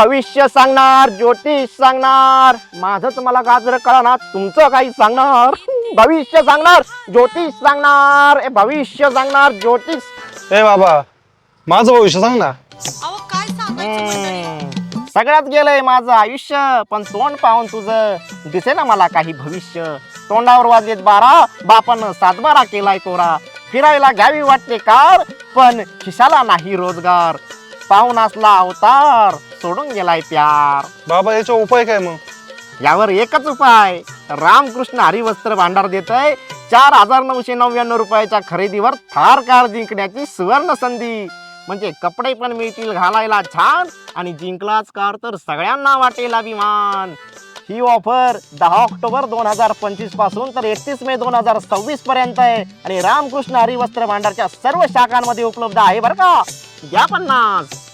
भविष्य सांगणार ज्योतिष सांगणार. माझंच मला गाजर कळा ना तुमचं काही सांगणार. भविष्य सांगणार ज्योतिष सांगणार. ए भविष्य सांगणार ज्योतिष. ए बाबा माझं भविष्य सांग ना. अहो काय सांगायचं मंडळी? हम्म. सगळ्यात गेलंय माझं आयुष्य पण तोंड पाहून तुझं दिसे ना मला काही भविष्य. तोंडावर वाजलेत बारा बापानं सातबारा केलाय कोरा फिरायला घ्यावी वाटते कार पण खिशाला नाही रोजगार. पाहून असला अवतार सोडून गेलाय प्यार. बाबा याचा उपाय काय मग? यावर एकच उपाय. रामकृष्ण हरिवस्त्र भांडार देत आहे चार हजार नऊशे नव्याण्णव रुपयाच्या खरेदीवर थार कार जिंकण्याची सुवर्ण संधी. म्हणजे कपडे पण मिळतील घालायला छान आणि जिंकलाच कार तर सगळ्यांना वाटेल अभिमान. ही ऑफर दहा ऑक्टोबर दोन हजार पंचवीसपासून तर एकतीस मे दोन हजार सव्वीस पर्यंत आहे. आणि रामकृष्ण हरिवस्त्र भांडारच्या सर्व शाखांमध्ये उपलब्ध आहे बरं का? घ्या पन्नास.